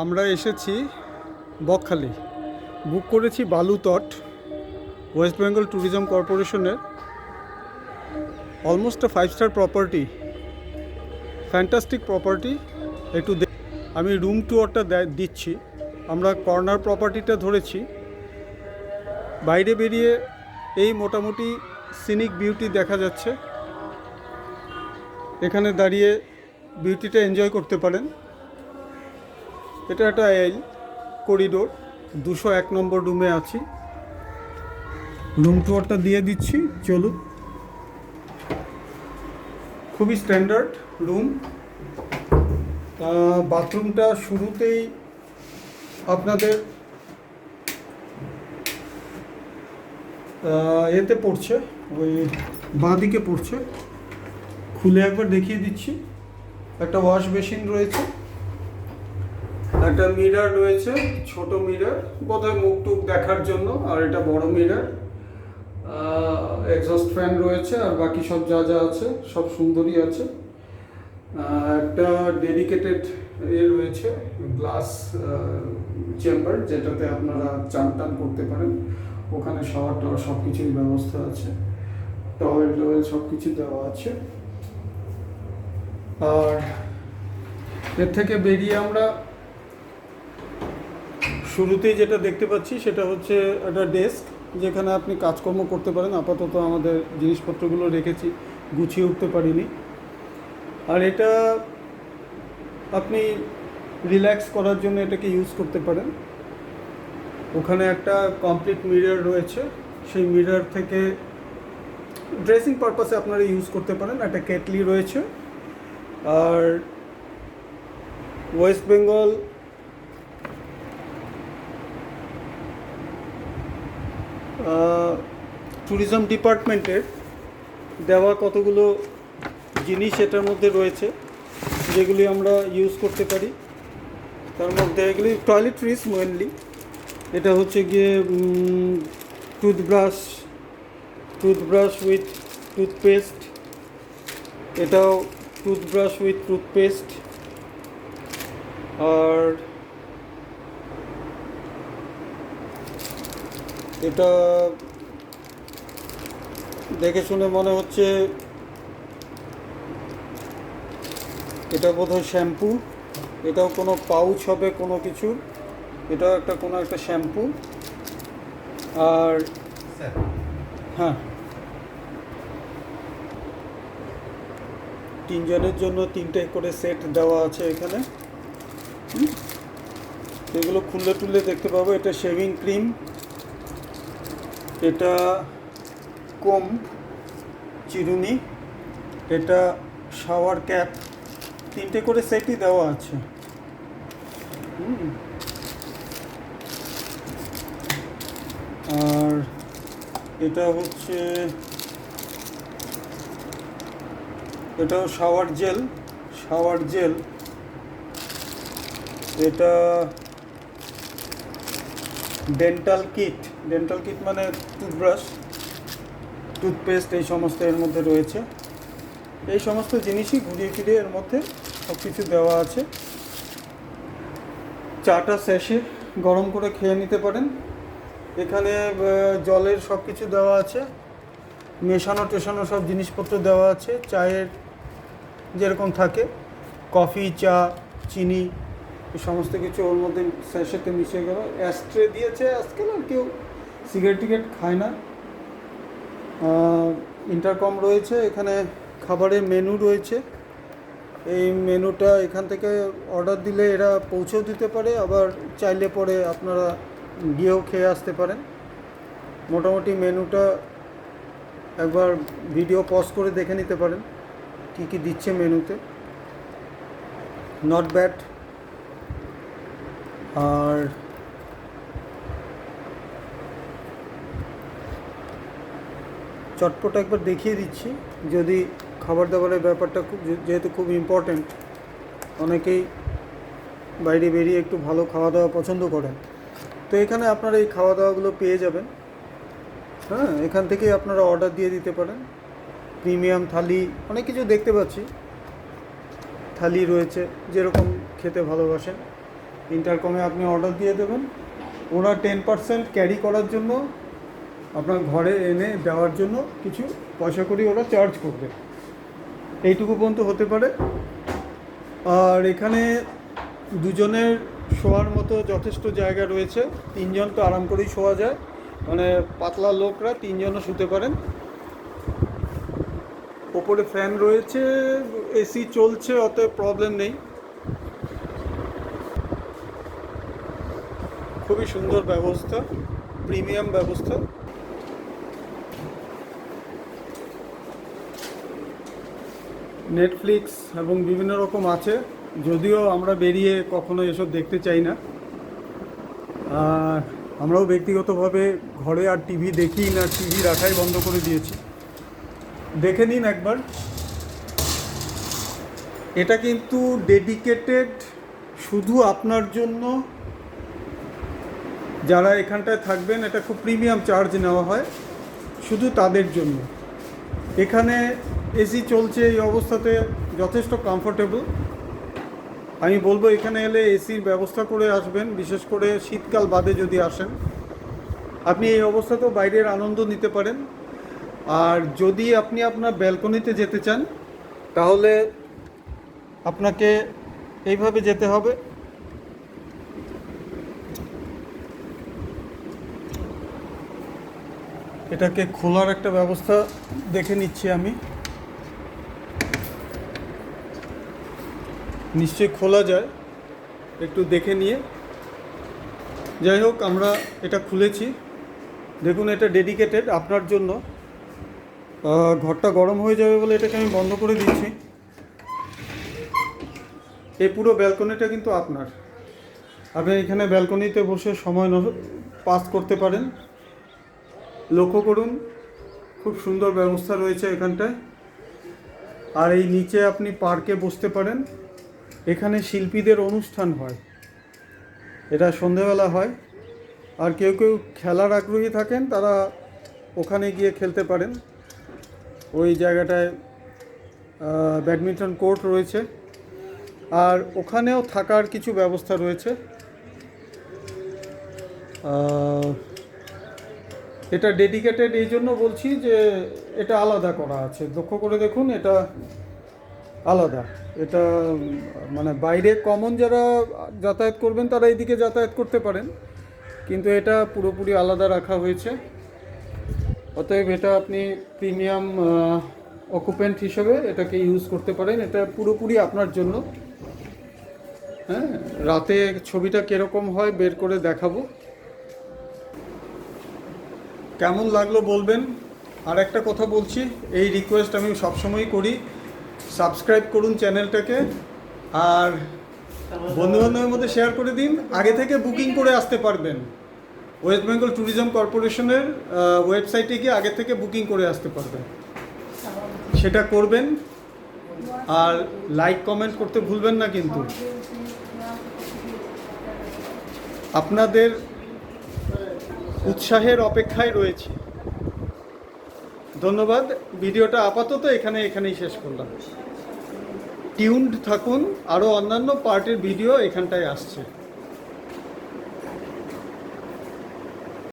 আমরা এসেছি বকখালি। বুক করেছি বালুতট ওয়েস্ট বেঙ্গল ট্যুরিজম কর্পোরেশনের almost five star property fantastic property একটু আমি রুম টুয়ারটা দিচ্ছি। আমরা কর্নার প্রপার্টিটা ধরেছি। বাইরে বেরিয়ে এই মোটামুটি সিনিক বিউটি দেখা যাচ্ছে। এখানে দাঁড়িয়ে বিউটিটা এনজয় করতে পারেন। এটা একটা এল করিডোর। দুশো এক নম্বর রুমে আছি। রুম টুয়ারটা দিয়ে দিচ্ছি, চলুন। খুবই স্ট্যান্ডার্ড রুম। বাথরুমটা শুরুতেই আপনাদের এতে পড়ছে, ওই বাঁ দিকে পড়ছে। খুলে একবার দেখিয়ে দিচ্ছি। একটা ওয়াশ বেসিন রয়েছে। একটা মিরার রয়েছে, ছোট মিরার বোধহয় মুখ টুক দেখার জন্য, আর এটা বড় মিরার এক্সস্ট ফ্যান রয়েছে, আর বাকি সব যা যা আছে, সব সুন্দরই আছে। একটা ডেডিকেটেড এ রয়েছে গ্লাস চেম্বার যেটাতে আপনারা চান টান করতে পারেন। ওখানে শাওয়ার টাওয়ার সব কিছুর ব্যবস্থা আছে। টয়েল টয়েল সব কিছু দেওয়া আছে। আর এর থেকে বেরিয়ে আমরা শুরুতেই যেটা দেখতে পাচ্ছি সেটা হচ্ছে একটা ডেস্ক যেখানে আপনি কাজকর্ম করতে পারেন। আপাতত আমাদের জিনিসপত্রগুলো রেখেছি, গুছিয়ে উঠতে পারিনি। আর এটা আপনি রিল্যাক্স করার জন্য এটাকে ইউজ করতে পারেন। ওখানে একটা কমপ্লিট মিরর রয়েছে। সেই মিরর থেকে ড্রেসিং পারপাসে আপনারা ইউজ করতে পারেন। একটা কেটলি রয়েছে। আর ওয়েস্ট বেঙ্গল ট্যুরিজম ডিপার্টমেন্টের দেওয়া কতগুলো জিনিস এটার মধ্যে রয়েছে, যেগুলি আমরা ইউজ করতে পারি। তার মধ্যে এগুলি টয়লেট্রিজ মেনলি এটা হচ্ছে গিয়ে টুথব্রাশ টুথব্রাশ উইথ টুথপেস্ট এটাও টুথব্রাশ উইথ টুথপেস্ট আর এটা দেখে শুনে মনে হচ্ছে এটা বোধহয় শ্যাম্পু। এটাও কোনো পাউচ হবে কোনো কিছু। এটাও একটা কোনো একটা শ্যাম্পু। আর হ্যাঁ। তিনজনের জন্য তিনটে করে সেট দেওয়া আছে এখানে? এগুলো খুললে টুললে দেখতে পাবো। এটা শেভিং ক্রিম। এটা কোম চিরুনি, এটা শাওয়ার ক্যাপ তিনটে করে সেটই দেওয়া আছে। আর এটা হচ্ছে, এটাও শাওয়ার জেল শাওয়ার জেল এটা ডেন্টাল কিট ডেন্টাল কিট মানে টুথব্রাশ টুথপেস্ট এই সমস্ত এর মধ্যে রয়েছে। এই সমস্ত জিনিসই ঘুরিয়ে ফিরিয়ে এর মধ্যে সব কিছু দেওয়া আছে। চাটা শেষে গরম করে খেয়ে নিতে পারেন। এখানে জলের সব কিছু দেওয়া আছে। মেশানো টেশানো সব জিনিসপত্র দেওয়া আছে। চায়ের যেরকম থাকে। কফি, চা, চিনি সমস্ত কিছু ওর মধ্যে স্যাশেতে মিশে গেল। অ্যাস্ট্রে দিয়েছে আজকাল আর কেউ সিগারেট টিগারেট খায় না। ইন্টারকম রয়েছে, এখানে খাবারের মেনু রয়েছে। এই মেনুটা এখান থেকে অর্ডার দিলে এরা পৌঁছেও দিতে পারে, আবার চাইলে পরে আপনারা গিয়েও খেয়ে আসতে পারেন। মোটামুটি মেনুটা একবার ভিডিও পজ করে দেখে নিতে পারেন, কী কী দিচ্ছে মেনুতে নট ব্যাড আর চটপট একবার দেখিয়ে দিচ্ছি। যদি খাবার দাবারের ব্যাপারটা খুব যেহেতু খুব ইম্পর্ট্যান্ট অনেকেই বাইরে বেরিয়ে একটু ভালো খাওয়া দাওয়া পছন্দ করেন। তো এখানে আপনারা এই খাওয়া দাওয়াগুলো পেয়ে যাবেন। হ্যাঁ এখান থেকেই আপনারা অর্ডার দিয়ে দিতে পারেন। প্রিমিয়াম থালি, অনেক কিছু দেখতে পাচ্ছি। থালি রয়েছে, যেরকম খেতে ভালোবাসেন। ইন্টারকমে আপনি অর্ডার দিয়ে দেবেন। ওরা টেন পার্সেন্ট ক্যারি করার জন্য আপনার ঘরে এনে দেওয়ার জন্য কিছু পয়সা করি ওরা চার্জ করবে। এইটুকু পর্যন্ত হতে পারে। আর এখানে দুজনের শোয়ার মতো যথেষ্ট জায়গা রয়েছে। তিনজন তো আরাম করেই শোয়া যায়। মানে পাতলা লোকরা তিনজনও শুতে পারেন। ওপরে ফ্যান রয়েছে, এসি চলছে অত প্রবলেম নেই। খুবই সুন্দর ব্যবস্থা প্রিমিয়াম ব্যবস্থা। নেটফ্লিক্স এবং বিভিন্ন রকম আছে, যদিও আমরা বেরিয়ে কখনো এসব দেখতে চাই না। আমরাও ব্যক্তিগতভাবে ঘরে আর টিভি দেখি না, টিভি রাখাই বন্ধ করে দিয়েছি। দেখে নিন একবার। এটা কিন্তু ডেডিকেটেড শুধু আপনার জন্য। যারা এখানটায় থাকবেন, এটা খুব প্রিমিয়াম চার্জ নেওয়া হয়, শুধু তাদের জন্য। এখানে এসি চলছে, এই অবস্থাতে যথেষ্ট কমফোর্টেবল আমি বলব এখানে এলে এসির ব্যবস্থা করে আসবেন, বিশেষ করে শীতকাল বাদে যদি আসেন। আপনি এই অবস্থাতেও বাইরের আনন্দ নিতে পারেন। আর যদি আপনি আপনার ব্যালকনিতে যেতে চান, তাহলে আপনাকে এইভাবে যেতে হবে। এটাকে খোলার একটা ব্যবস্থা দেখে নিচ্ছি আমি। নিশ্চয়ই খোলা যায়, একটু দেখে নিয়ে। যাই হোক, আমরা এটা খুলেছি। দেখুন, এটা ডেডিকেটেড আপনার জন্য। ঘরটা গরম হয়ে যাবে বলে এটাকে আমি বন্ধ করে দিচ্ছি। এই পুরো ব্যালকনিটা কিন্তু আপনার। আপনি এখানে ব্যালকনিতে বসে সময় পাস করতে পারেন। লক্ষ্য করুন, খুব সুন্দর ব্যবস্থা রয়েছে এখানটায়। আর এই নিচে আপনি পার্কে বসতে পারেন। এখানে শিল্পীদের অনুষ্ঠান হয়। এটা সন্ধেবেলা হয়। আর কেউ কেউ খেলার আগ্রহী থাকেন, তারা ওখানে গিয়ে খেলতে পারেন। ওই জায়গাটায় ব্যাডমিন্টন কোর্ট রয়েছে। আর ওখানেও থাকার কিছু ব্যবস্থা রয়েছে। এটা ডেডিকেটেড এই জন্য বলছি যে এটা আলাদা করা আছে। লক্ষ্য করে দেখুন, এটা আলাদা। এটা মানে বাইরে কমন যারা যাতায়াত করবেন, তারা এইদিকে যাতায়াত করতে পারেন। কিন্তু এটা পুরোপুরি আলাদা রাখা হয়েছে। অতএব এটা আপনি প্রিমিয়াম অকুপেন্ট হিসেবে এটাকে ইউজ করতে পারেন। এটা পুরোপুরি আপনার জন্য। হ্যাঁ রাতে ছবিটা কীরকম হয় বের করে দেখাবো। কেমন লাগল বলবেন? আর একটা কথা বলছি, এই রিকোয়েস্ট আমি সবসময়ই করি। সাবস্ক্রাইব করুন চ্যানেলটাকে, আর বন্ধু বান্ধবের মধ্যে শেয়ার করে দিন। আগে থেকে বুকিং করে আসতে পারবেন। ওয়েস্ট বেঙ্গল ট্যুরিজম কর্পোরেশনের ওয়েবসাইটে গিয়ে আগে থেকে বুকিং করে আসতে পারবেন। সেটা করবেন। আর লাইক কমেন্ট করতে ভুলবেন না কিন্তু। আপনাদের উৎসাহের অপেক্ষায় রয়েছি। ধন্যবাদ। ভিডিওটা আপাতত এখানে, এখানেই শেষ করলাম। টিউনড থাকুন আরও অন্যান্য পার্টের ভিডিও এখানটায় আসছে।